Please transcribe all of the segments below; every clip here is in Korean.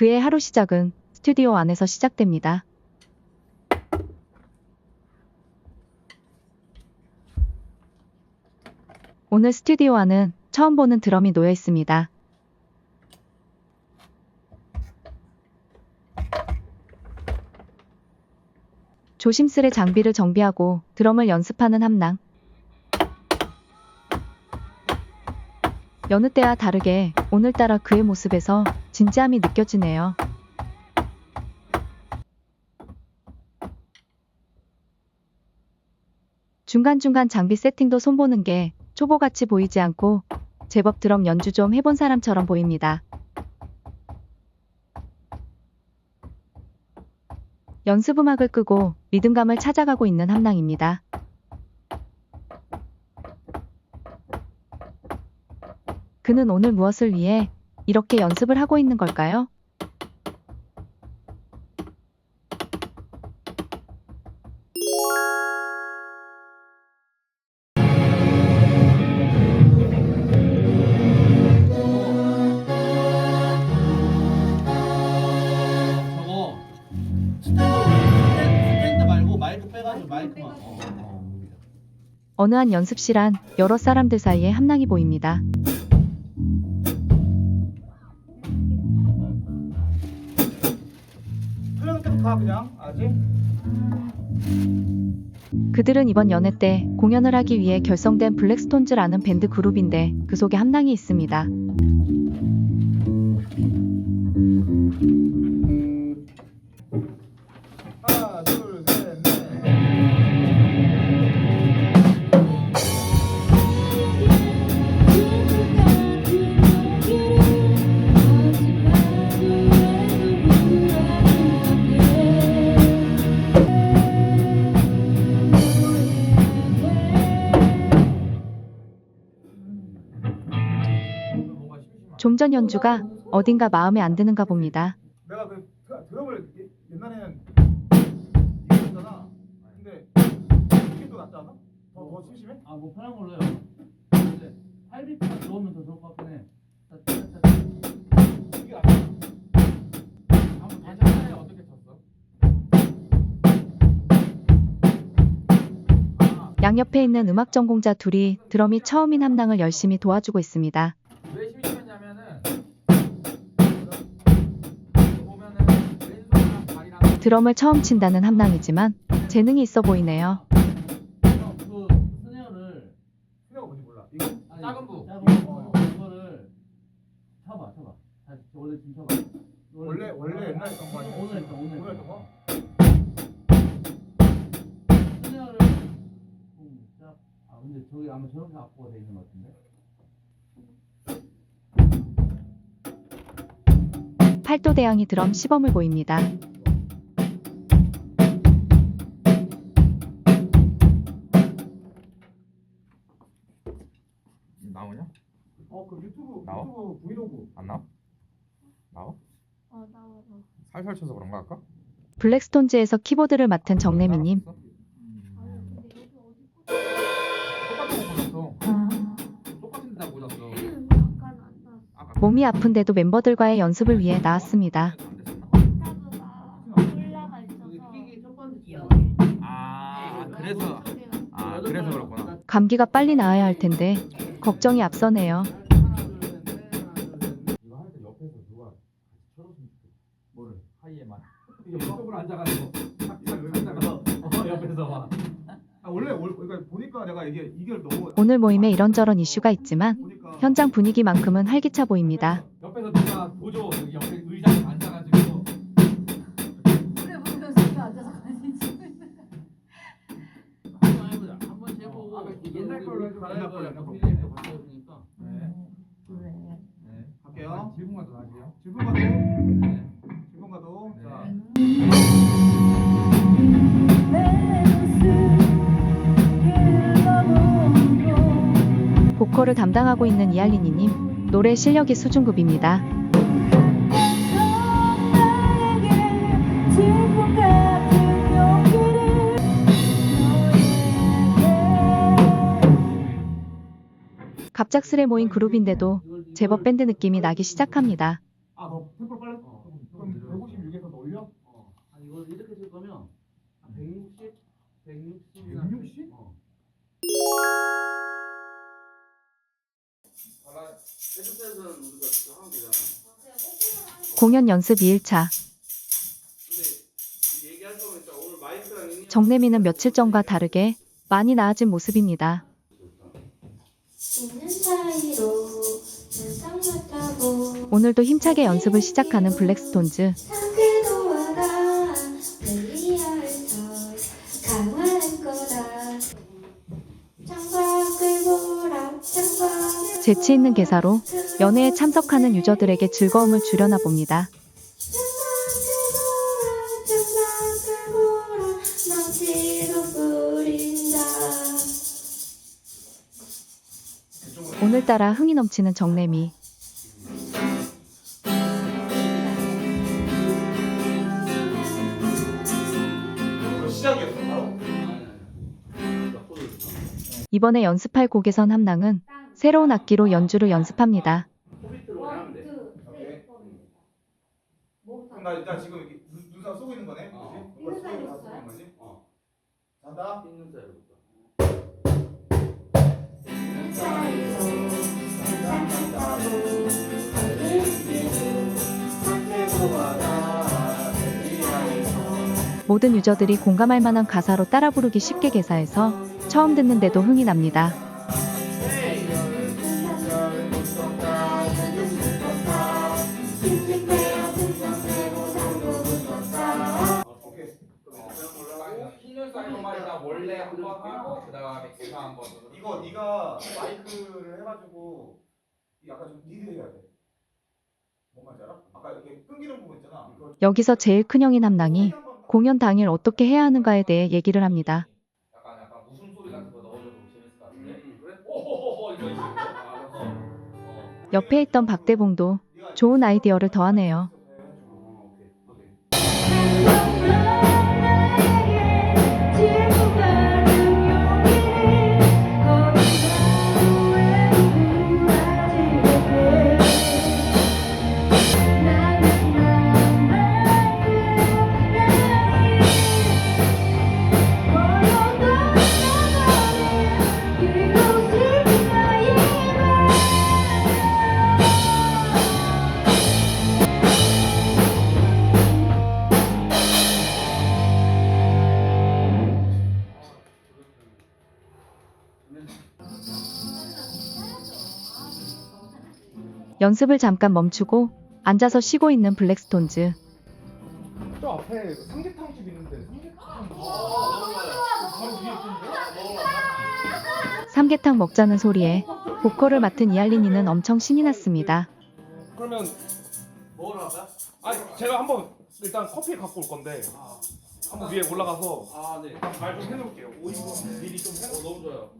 그의 하루 시작은 스튜디오 안에서 시작됩니다. 오늘 스튜디오 안은 처음 보는 드럼이 놓여 있습니다. 조심스레 장비를 정비하고 드럼을 연습하는 함낭. 여느 때와 다르게 오늘따라 그의 모습에서 진지함이 느껴지네요. 중간중간 장비 세팅도 손보는 게 초보같이 보이지 않고 제법 드럼 연주 좀 해본 사람처럼 보입니다. 연습 음악을 끄고 리듬감을 찾아가고 있는 함낭입니다. 그는 오늘 무엇을 위해 이렇게 연습을 하고 있는 걸까요? 저거 스탠드 스탠드 말고 마이크 빼가지고 마이크만. 어, 어. 어느 한 연습실 안 여러 사람들 사이에 함낭이 보입니다. 계속 가 그냥 아직. 그들은 이번 연애 때 공연을 하기 위해 결성된 블랙스톤즈라는 밴드 그룹인데 그 속에 함낭이 있습니다. 좀 전 연주가 어딘가 마음에 안 드는가 봅니다. 내가 그 드- 드럼을 예- 옛날에는 이거 했잖아. 근데 이게 또 낫지 않아? 더, 더 심심해? 아 뭐 편한 걸로 해요. 근데 8비트만 들어오면 더 좋을 것 같긴 해. 이게 낫지 한번 어떻게 쳤어? 양옆에 있는 음악 전공자 둘이 드럼이 처음인 함낭을 열심히 도와주고 있습니다. 드럼을 처음 친다는 함낭이지만 재능이 있어 보이네요. 그 스네어를 스네어가 뭔지 몰라. 이거 아니, 작은 부 작은 작은 부. 부 이거를 쳐봐 쳐봐 다시 원래 좀 쳐봐 원래 원래 옛날에 했던 거 아니야? 오늘 했던 오늘 오늘 했던 했던 거? 스네어를 쿵짝 아 근데 저기 아마 저렇게 악보가 돼 있는 것 같은데 팔도 대왕이 드럼 시범을 보입니다. 나와? 유튜브 브이로그. 안 나와? 나와? 어 나와 나와. 살살 쳐서 그런가 아까? 블랙스톤즈에서 키보드를 맡은 정래미님. 똑같은 거 보셨어 아 똑같은 데다 보셨어 잠깐 안 나왔어. 아까 몸이 아픈데도 멤버들과의 연습을 위해 나왔습니다. 안 됐었나? 옥타브가 올라가 있어서 킥이 첫 번째 아 그래서 아아 그래서 그렇구나 감기가 빨리 나아야 할 텐데 걱정이 앞서네요. 이에만 이쪽으로 앉아가지고 어 옆에서 막 아, 원래 올 그러니까 보니까 내가 이게 이게 너무 오늘 모임에 이런저런 이슈가 있지만 현장 분위기만큼은 활기차 보입니다. 옆에서 누가 보조 옆에 의자에 앉아가지고 그래 보면서 이렇게 앉아서. 한번 해보자 한번 해보고 아, 옛날 걸로 해도 옛날 옛날 걸로 걸로 우리 이렇게 바꿔보니까 네. 그래. 네 갈게요. 질문가도 나중에요 질문 보컬을 담당하고 있는 이알리니님, 노래 실력이 수준급입니다. 갑작스레 모인 그룹인데도 제법 밴드 느낌이 나기 시작합니다. 아, 너 풀걸 빨리 어, 그럼 156에서 올려? 어. 아, 이거 이렇게 줄 거면 160, 160, 160? 어. 공연 연습 2일차. 정내미는 며칠 전과 다르게 많이 나아진 모습입니다. 오늘도 힘차게 연습을 시작하는 블랙스톤즈. 재치 있는 개사로 연애에 참석하는 유저들에게 즐거움을 주려나 봅니다. 오늘따라 흥이 넘치는 바로? 이번에 연습할 곡에선 함낭은 새로운 악기로 연주를 연습합니다. 나 일단 지금 이렇게 눈, 눈썹 쏘고 있는 거네? 어. 있는 사이로 다 써요? 쏘는 거지? 어. 간다 있는. 있는 사이로 그리하에서 모든 유저들이 공감할 만한 가사로 따라 부르기 쉽게 개사해서 처음 듣는데도 흥이 납니다. 한번 하고 그 다음에 개사 한번. 이거 네가 마이크를 해가지고 약간 좀 리드 해야 돼. 뭔 말인지 알아? 아까 이렇게 끊기는 부분 있잖아. 여기서 제일 큰형인 함낭이 공연 당일 어떻게 해야 하는가에 대해 얘기를 합니다. 약간 약간 무슨 소리 같은 거 넣어줘도 재밌을 것 같은데. 그래? 오호호호 이거 있어. 알아서. 어. 옆에 있던 박대봉도 좋은 아이디어를 더하네요. 연습을 잠깐 멈추고 앉아서 쉬고 있는 블랙스톤즈. 저 앞에 삼계탕집 있는데 삼계탕 삼계탕 먹자는 소리에 보컬을 맡은 이알린이는 엄청 신이 났습니다. 그러면 먹으러 갈까? 아니 제가 한번 일단 커피 갖고 올 건데 한번 위에 올라가서 아 네. 말 좀 해놓을게요. 오이 미리 좀 해. 어, 너무 좋아요.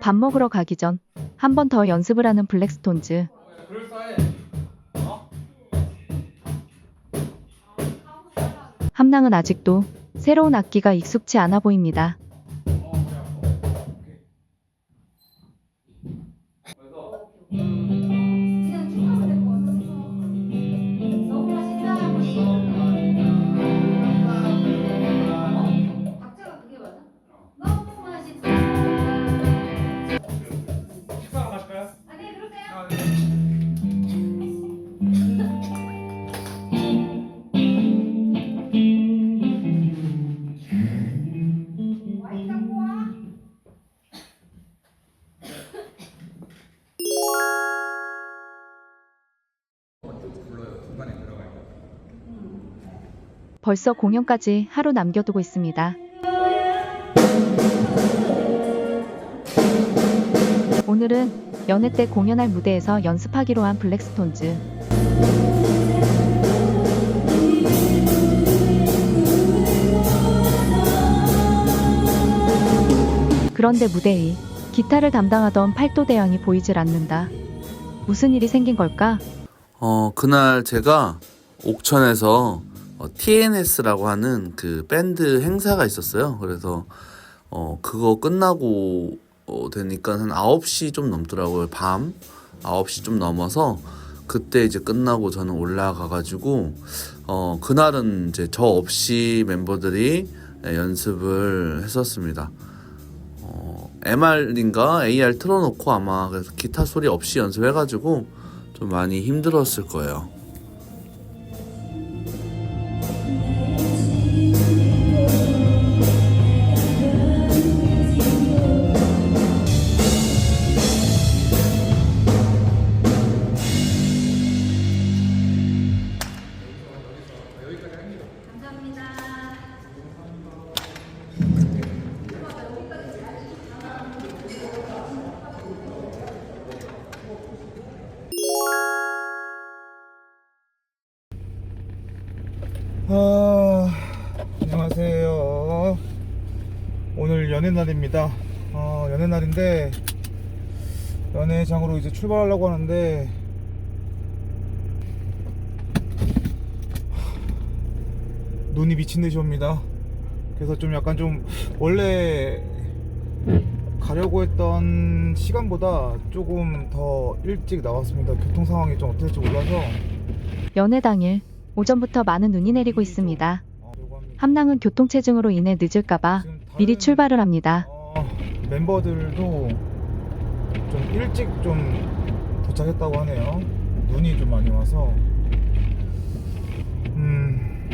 밥 먹으러 가기 전 한 번 더 연습을 하는 블랙스톤즈. 함낭은 아직도 새로운 악기가 익숙치 않아 보입니다. 벌써 공연까지 하루 남겨두고 있습니다. 오늘은 연애 때 공연할 무대에서 연습하기로 한 블랙스톤즈. 그런데 무대 위 기타를 담당하던 팔도 대왕이 보이질 않는다. 무슨 일이 생긴 걸까? 어, 그날 제가 옥천에서 어, TNS라고 하는 그 밴드 행사가 있었어요. 그래서 어, 그거 끝나고 어, 되니까 한 9시 좀 넘더라고요. 밤 9시 좀 넘어서 그때 이제 끝나고 저는 올라가 가지고 어, 그날은 이제 저 없이 멤버들이 예, 연습을 했었습니다. 어, MR인가 AR 틀어놓고 아마 그래서 기타 소리 없이 연습해가지고 좀 많이 힘들었을 거예요. 연애 날입니다. 어, 연애 날인데 연애장으로 이제 출발하려고 하는데 눈이 미친 듯이 옵니다. 그래서 좀 약간 좀 원래 가려고 했던 시간보다 조금 더 일찍 나왔습니다. 교통 상황이 좀 어떨지 몰라서 연애 당일 오전부터 많은 눈이 내리고 있습니다. 함낭은 교통체증으로 인해 늦을까봐 미리 출발을 합니다. 어, 멤버들도 좀 일찍 좀 도착했다고 하네요. 눈이 좀 많이 와서 음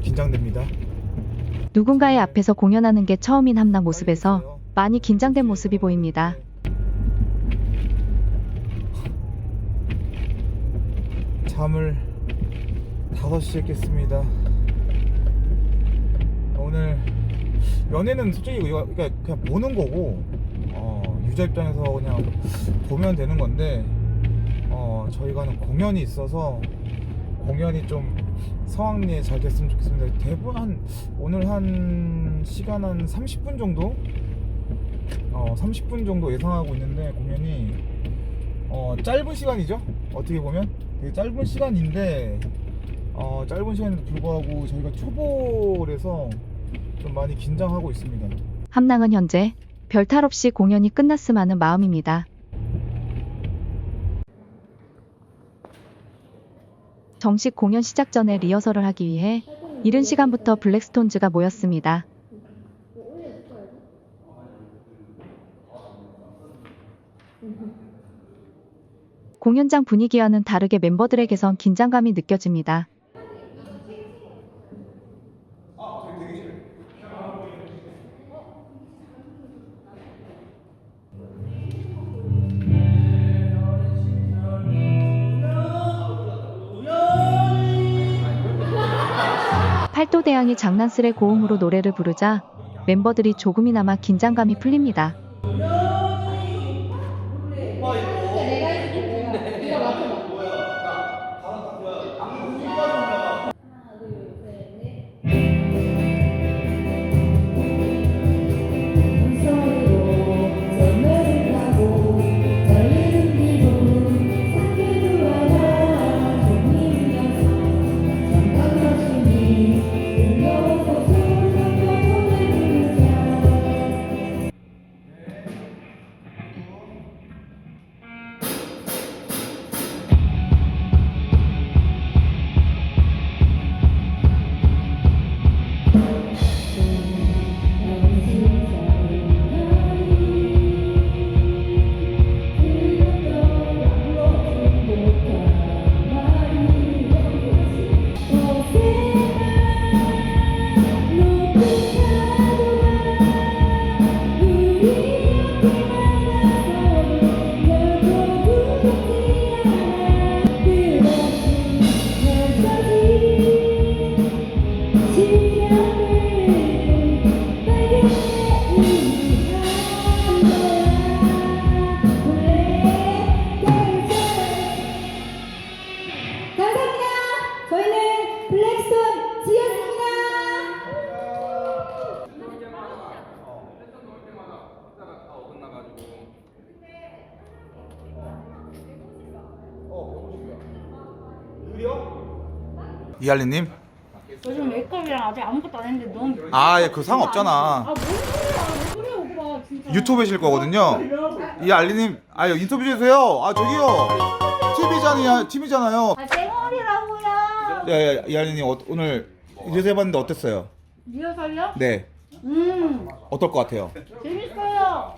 긴장됩니다. 누군가의 앞에서 공연하는 게 처음인 함낭 모습에서 많이 긴장된 모습이 보입니다. 잠을 5시에 깼습니다. 오늘 연애는 솔직히 그러니까 그냥 보는 거고 어, 유저 입장에서 그냥 보면 되는 건데 어, 저희가 하는 공연이 있어서 공연이 좀 성황리에 잘 됐으면 좋겠습니다. 대부분 한 오늘 한 시간 한 30분 정도 어, 30분 정도 예상하고 있는데 공연이 어, 짧은 시간이죠. 어떻게 보면 되게 짧은 시간인데 어, 짧은 시간에도 불구하고 저희가 초보라서 좀 많이 긴장하고 있습니다. 함낭은 현재 별 탈 없이 공연이 끝났음 하는 마음입니다. 정식 공연 시작 전에 리허설을 하기 위해 이른 시간부터 블랙스톤즈가 모였습니다. 공연장 분위기와는 다르게 멤버들에게선 긴장감이 느껴집니다. 팔도대왕이 장난스레 고음으로 노래를 부르자 멤버들이 조금이나마 긴장감이 풀립니다. 감사합니다. 이할리님? 요즘 메이크업이랑 아직 아무것도 안 했는데 너무 아, 예, 그 상관없잖아. 아뭔 소리야 왜 그래 오빠 진짜 유튜브이실 거거든요. 이알리님, 아, 인터뷰 해주세요. 아, 저기요. TV잖아요. TV잖아요. 아 쌩얼이라고요 야, 야, 이알리님, 어, 오늘 이래서 해봤는데 어땠어요? 리허설요? 네. 음, 어떨 것 같아요? 재밌어요.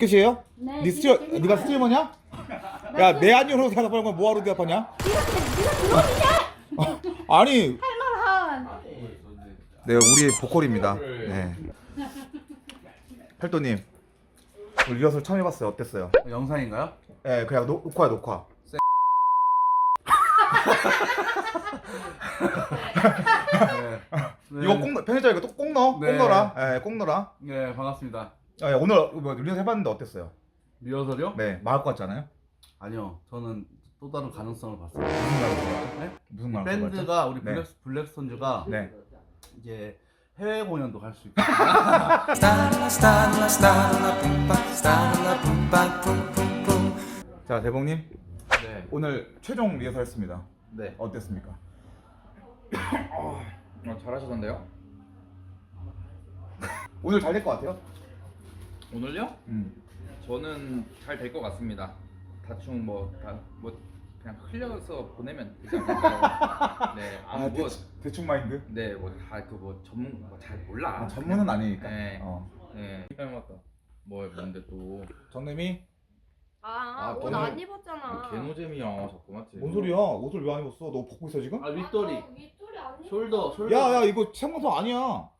끝이에요? 네. 니 스트리 네가 스트리머냐? 야 내 안녕으로 대답하는 건 뭐하러 대답하냐? 어, 아니 할만한. 네 우리 보컬입니다. 네. 팔도님 우리 리허설 처음 해봤어요. 어땠어요? 영상인가요? 네 그냥 녹- 녹화야 녹화. 네. 이거 꼭 넣- 편의점 이거 또 꼭 넣어. 꼭 네. 넣어라. 예, 꼭 넣어라. 네 반갑습니다. 아, 예, 오늘 뭐 리허설 해봤는데 어땠어요? 리허설이요? 네 마을 것 같잖아요. 아니요 저는 또 다른 가능성을 봤어요. 무슨 말이에요? 네? 무슨 말? 밴드가 우리 네. 블랙 블랙스톤즈가 네. 이제 해외 공연도 갈 수 있고 자 대봉님 네. 오늘 최종 리허설 했습니다. 네. 어땠습니까? 어, 잘하시던데요? 오늘 잘 될 것 같아요. 오늘요? 음. 저는 잘 될 것 같습니다. 대충 뭐 다 뭐 그냥 흘려서 보내면 되지 않을까요? 네, 아, 아뭐 대충, 대충 마인드. 네, 뭐다그뭐 전문 뭐잘 몰라. 아, 전문은 아니니까. 네. 어. 네. 맞다. 뭐 뭔데 또? 정님이 아, 옷 너무- 안 입었잖아. 개노잼이야, 자꾸 맞지? 뭔 소리야? 옷을 왜 안 입었어? 너 벗고 있어 지금? 아 윗도리 윗돌이 안 입었어. 숄더 숄더 야야 이거 생방송 아니야.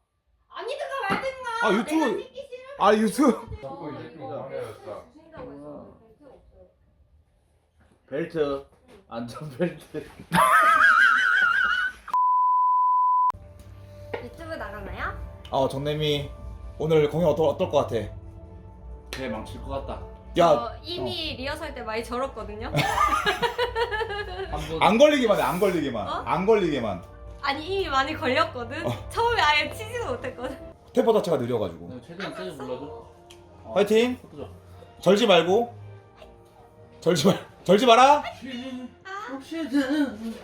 아니든가 말든가. 아 유튜브. 내가 찍기 싫으면 아 유튜브. 이거 이제 좀 이거 당해졌다. 주신다고 했어. 벨트 없어요. 벨트 안전 벨트 유튜브 나가나요? 어 정님이 오늘 공연 어떨 어떨 것 같아? 개 망칠 것 같다 야 저 이미 리허설 때 많이 절었거든요. 한번 안 걸리기만 해. 안 걸리기만. 어? 안 걸리기만. 아니 이미 많이 걸렸거든. 어. 처음에 아예 치지도 못했거든. 템포 자체가 느려가지고. 네, 최대한 세게 불러줘 화이팅. 포토죠. 절지 말고. 절지 말. 절지 마라. 혹시든